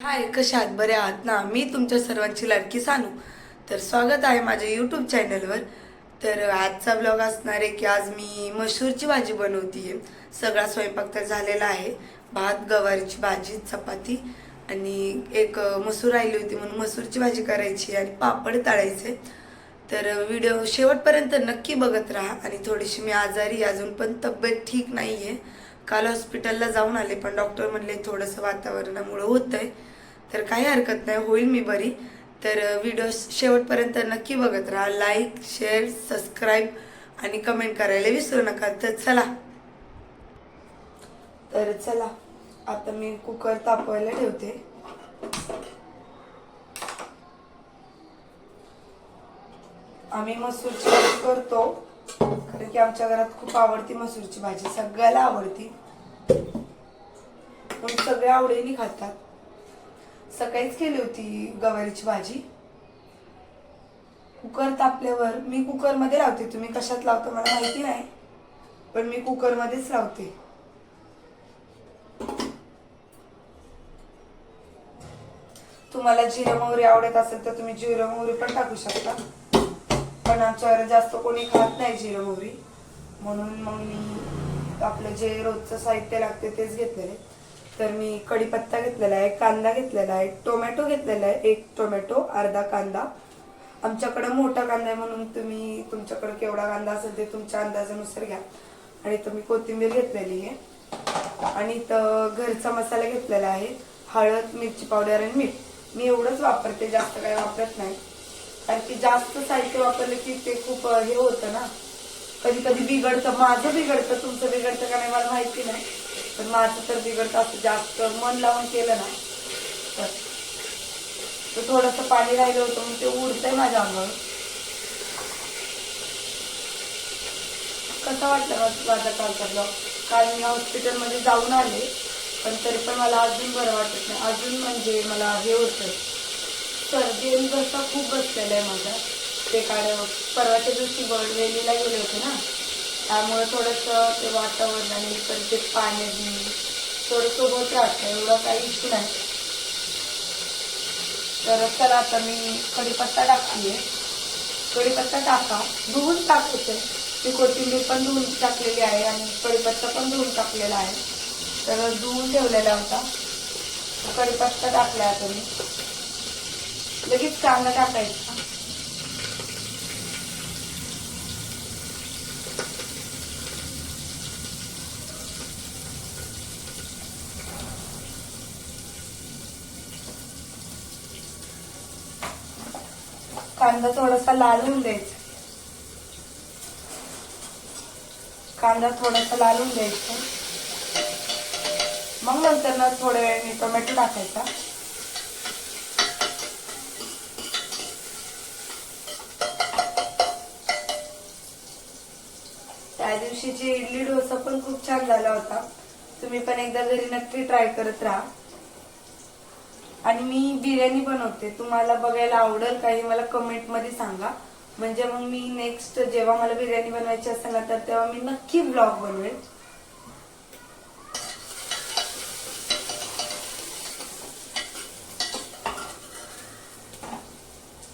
हाय कशा आहात? बरे आहात ना? मी तुमच्या सर्वांची लाडकी सानू. तर स्वागत आहे माझ्या यूट्यूब चॅनलवर तर आजचा ब्लॉग असणार आहे की आज मी मसूरची भाजी बनवतीये. सगळा स्वयंपाक तर झालेला आहे. भात गवारीची भाजी चपाती आणि एक मसूर राहिली होती म्हणून मसूरची भाजी करायची आणि पापड तळायचे. तर व्हिडिओ शेवटपर्यंत नक्की बघत राहा आणि थोडीशी मी आजारी अजून पण तब्येत ठीक नाही आहे काल हॉस्पिटलला जाऊन आले पण डॉक्टर म्हणले थोडंसं वातावरणामुळं होतं आहे तर काही हरकत नाही होईल मी बरी. तर व्हिडिओ शेवटपर्यंत नक्की बघत राहा. लाईक शेअर सबस्क्राईब आणि कमेंट करायला विसरू नका. तर चला. तर चला. आता मी कुकर तापवायला ठेवते. आम्ही मसूरची भाजी करतो. कारण की आमच्या घरात खूप आवडती मसूरची भाजी. सगळ्याला आवडती. पण सगळे आवडीने खातात. सकाळीच केली होती गवारीची भाजी. कुकर तापल्यावर मी कुकरमध्ये लावते. तुम्ही कशात लावता मला माहिती नाही पण मी कुकर मध्येच लावते. तुम्हाला जिरं मोहरी आवडत असेल तर तुम्ही जिरं मोहरी पण टाकू शकता. पण आमच्यावर जास्त कोणी खात नाही जिरं मोहरी. म्हणून मग मी आपलं जे रोजचं साहित्य लागते तेच घेतलेले. तर मी कढीपत्ता घेतलेला आहे कांदा घेतलेला आहे टोमॅटो घेतलेला आहे एक टोमॅटो अर्धा कांदा. आमच्याकडं मोठा कांदा आहे म्हणून तुम्ही तुमच्याकडं केवढा कांदा असेल ते तुमच्या अंदाजानुसार घ्या. आणि तुम्ही कोथिंबीर घेतलेली आहे. आणि इथं घरचा मसाला घेतलेला आहे हळद मिरची पावडर आणि मीठ. मी एवढंच वापरते जास्त काही वापरत नाही. कारण की जास्त साहित्य वापरलं की ते खूप हे होतं ना. कधी कधी बिघडतं. माझं बिघडतं तुमचं बिघडतं का नाही मला माहिती नाही. पण माझं तर बिघडत असं जास्त मन लावून केलं ना. तर तर थोडंसं पाणी राहिलं होतं मग ते उडतंय माझ्या अंगावर. कसं वाटलं माझा कालचा ब्लॉग काल मी हॉस्पिटलमध्ये जाऊन आले पण तरी पण मला अजून बरं वाटत नाही. अजून म्हणजे मला हे होतं. सर्दी आणि घसा खूप बसलेला आहे माझा. ते काढ परवाच्या दिवशी बर्डवेलीला गेले होते ना. त्यामुळे थोडंसं ते वातावरण आणि पण ते थोडं थोडंसं होत राहतं एवढा काही इश्यू नाही. तर चला आता मी कढीपत्ता टाकतीये कढीपत्ता टाका. धुवून टाकते. ती कोथिंबीर पण धुवून टाकलेली आहे आणि कढीपत्ता पण धुवून टाकलेला आहे. तर धुवून ठेवलेला होता. कढीपत्ता टाकला आता मी. लगेच कांदा टाकायचा. कांदा थोडासा लाल होऊन द्यायचा. कांदा थोडासा लाल होऊन द्यायचा. मग नंतर ना थोड्या वेळाने टोमॅटो टाकायचा. त्या दिवशीची इडली डोसा पण खूप छान झाला होता. तुम्ही पण एकदा घरी नक्की ट्राय करत राहा. आणि मी बिर्याणी बनवते. तुम्हाला बघायला आवडेल काही मला कमेंटमध्ये सांगा. म्हणजे मग मी नेक्स्ट जेव्हा मला बिर्याणी बनवायची असेल ना तर तेव्हा मी नक्की ब्लॉग बनवेल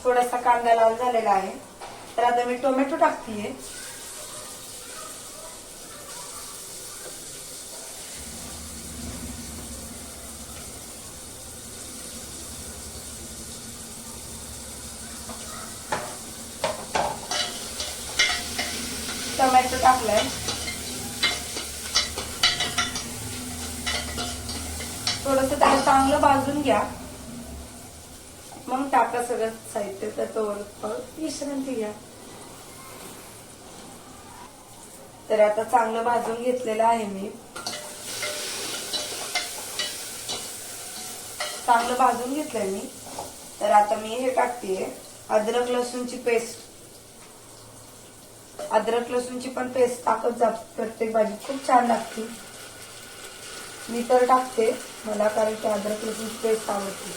थोडासा कांदा लाल झालेला आहे. तर आता मी टोमॅटो टाकतीये. टोमॅटो टाकलाय थोडस त्याला चांगलं भाजून घ्या मग टाका सगळं साहित्य त्याचं विश्रांती घ्या तर आता चांगलं भाजून घेतलेलं आहे मी चांगलं भाजून घेतलंय मी तर आता मी हे टाकतेय अद्रक लसूणची पेस्ट अद्रक लसूणची पण पेस्ट टाकत जात प्रत्येक भाजी खूप छान लागते. मी तर टाकते मला कारण की अद्रक लसूणची पेस्ट आवडते.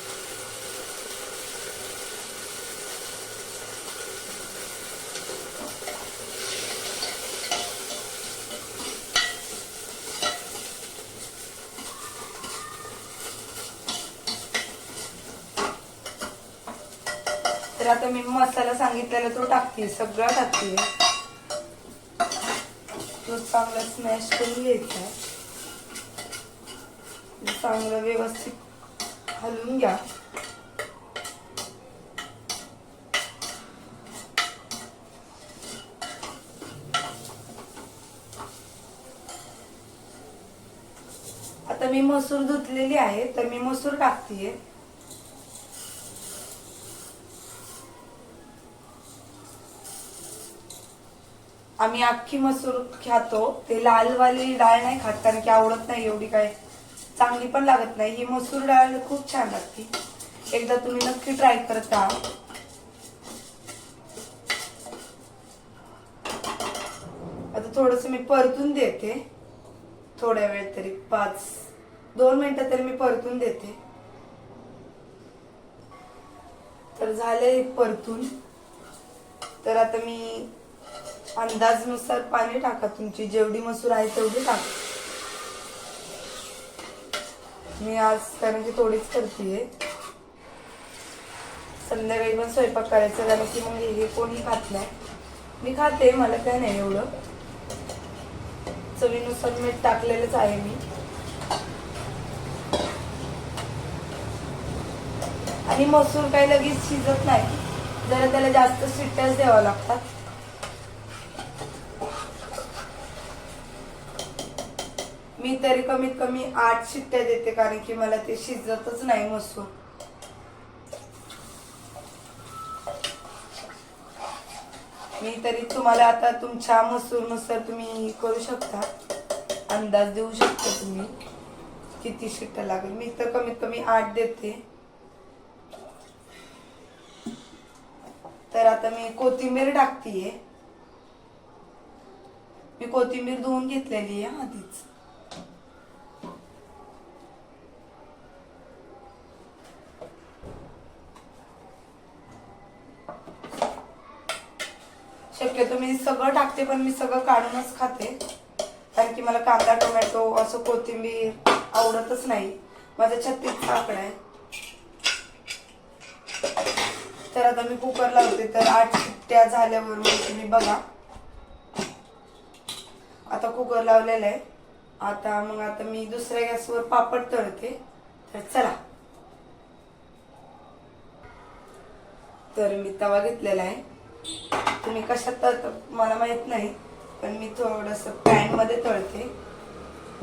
तर आता मी मसाला सांगितलेला तो टाकते सगळं टाकते. तो चांगला स्मॅश करून घ्यायचा. आहे चांगलं व्यवस्थित हलवून घ्या. आता मी मसूर धुतलेली आहे तर मी मसूर टाकतेय. आम्ही अख्खी मसूर खातो. ते लालवाली डाळ नाही खात कारण की आवडत नाही एवढी काय. चांगली पण लागत नाही. ही मसूर डाळ खूप छान लागते. एकदा तुम्ही नक्की ट्राय करत राहा. आता थोडस मी परतून देते. थोड्या वेळ तरी पाच दोन मिनिटं तरी मी परतून देते. तर झाले परतून. तर आता मी अंदाजनुसार पाणी टाका तुमची जेवढी मसूर आहे तेवढी टाका. मी आज कारण की थोडीच करते संध्याकाळी पण स्वयंपाक करायचा कारण की मग हे कोणी खात नाही. मी खाते मला काय नाही एवढं. चवीनुसार मीठ टाकलेलंच आहे मी. आणि मसूर काही लगेच शिजत नाही. जरा त्याला जास्त शिट्ट्याच द्यावा लागतात. मी तरी कमीत कमी आठ शिट्ट्या देते कारण की मला ते शिजतच नाही मसूर. मी तरी तुम्हाला आता तुमच्या मसूरनुसार तुम्ही करू शकता. अंदाज देऊ शकता तुम्ही किती शिट्ट्या लागेल. मी तर कमीत कमी आठ देते. तर आता मी कोथिंबीर टाकतीये. मी कोथिंबीर धुवून घेतलेली आहे आधीच शक्यतो मी सगळं टाकते पण मी सगळं काढूनच खाते. कारण की मला कांदा टोमॅटो असं कोथिंबीर आवडतच नाही. माझा छत्तीस आकडा आहे. तर आता मी कुकर लावते. तर आठ शिट्ट्या झाल्यावर मग तुम्ही बघा. आता कुकर लावलेला आहे. आता मग आता मी दुसऱ्या गॅसवर पापड तळते. तर चला. तर मी तवा घेतलेला आहे. तुम्ही कशात तळत मला माहीत नाही पण मी थोडस पॅनमध्ये तळते.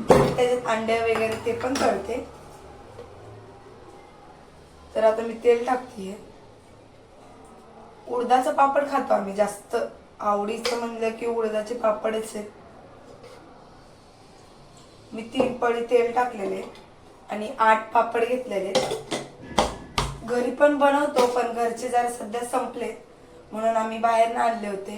त्याच्यात अंडे वगैरे ते पण तळते. तर आता मी तेल टाकते उडदाचं पापड खातो आम्ही जास्त आवडीचं म्हणलं की उडदाचे पापडच आहेत. मी तीन पळी तेल टाकलेले आणि आठ पापड घेतलेले. घरी पण बनवतो पण घरचे जरा सध्या संपलेत. म्हणून आम्ही बाहेर आणले होते.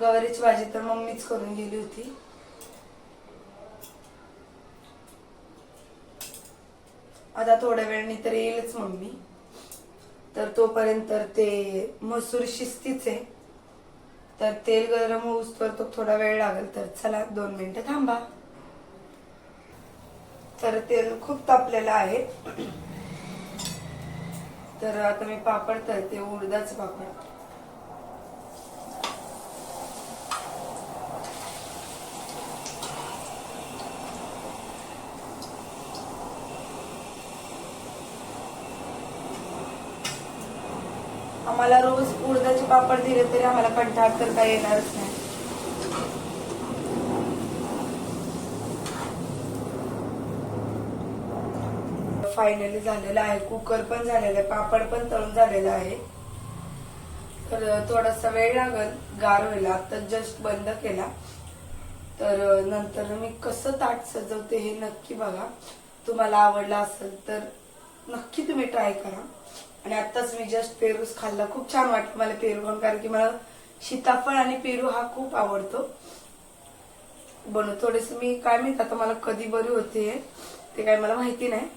गवारीची भाजी तर मम्मीच करून गेली होती. आता थोड्या वेळाने तर येईलच मम्मी. तर तोपर्यंत ते मसूर शिस्तीच. आहे तर तेल गरम होऊस तर तो थोडा वेळ लागेल तर चला दोन मिनिटं थांबा. तर तेल खूप तापलेलं आहे. तर आता मी पापड तळते उडदाच पापड. आम्हाला रोज उडदाचे पापड दिले तरी आम्हाला कंटाळ तर काही येणारच नाही. फायनली झालेलं आहे. कुकर पण झालेलं आहे. पापड पण तळून झालेलं आहे. तर थोडासा वेळ लागल. गार व्हायला आता जस्ट बंद केला. तर नंतर मी कसं ताट सजवते हे नक्की बघा. तुम्हाला आवडला असेल तर नक्की तुम्ही ट्राय करा. आणि आताच मी जस्ट पेरूस खाल्ला. खूप छान वाटलं मला पेरू खाऊन कारण की मला सीताफळ आणि पेरू हा खूप आवडतो. बनव थोडेस मी काय माहीत आता मला कधी बरी होते ते काय मला माहिती नाही.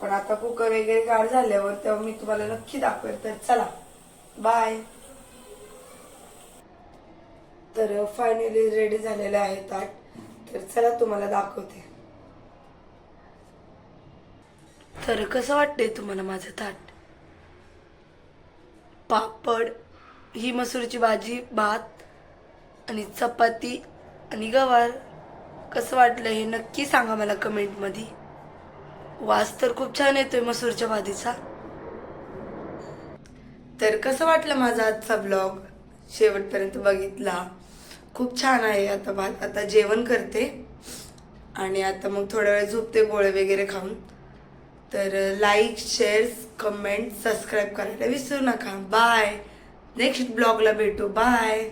पण आता कुकर वगैरे गाड झाल्यावर तेव्हा मी तुम्हाला नक्की दाखवेल. तर चला बाय तर फायनली रेडी झालेले आहे ताट तर चला तुम्हाला दाखवते. तर कसं वाटतंय तुम्हाला माझं ताट? पापड ही मसूरची भाजी भात आणि चपाती आणि गवार. कसं वाटलं हे नक्की सांगा मला कमेंटमध्ये. वास तर खूप छान येतोय मसूरच्या भाजीचा. तर कसं वाटलं माझा आजचा ब्लॉग शेवटपर्यंत बघितला. खूप छान आहे आता भात. आता जेवण करते. आणि आता मग थोड्या वेळ झोपते गोळे वगैरे खाऊन. तर लाईक शेअर कमेंट सबस्क्राईब करायला विसरू नका. बाय नेक्स्ट ब्लॉगला भेटू. बाय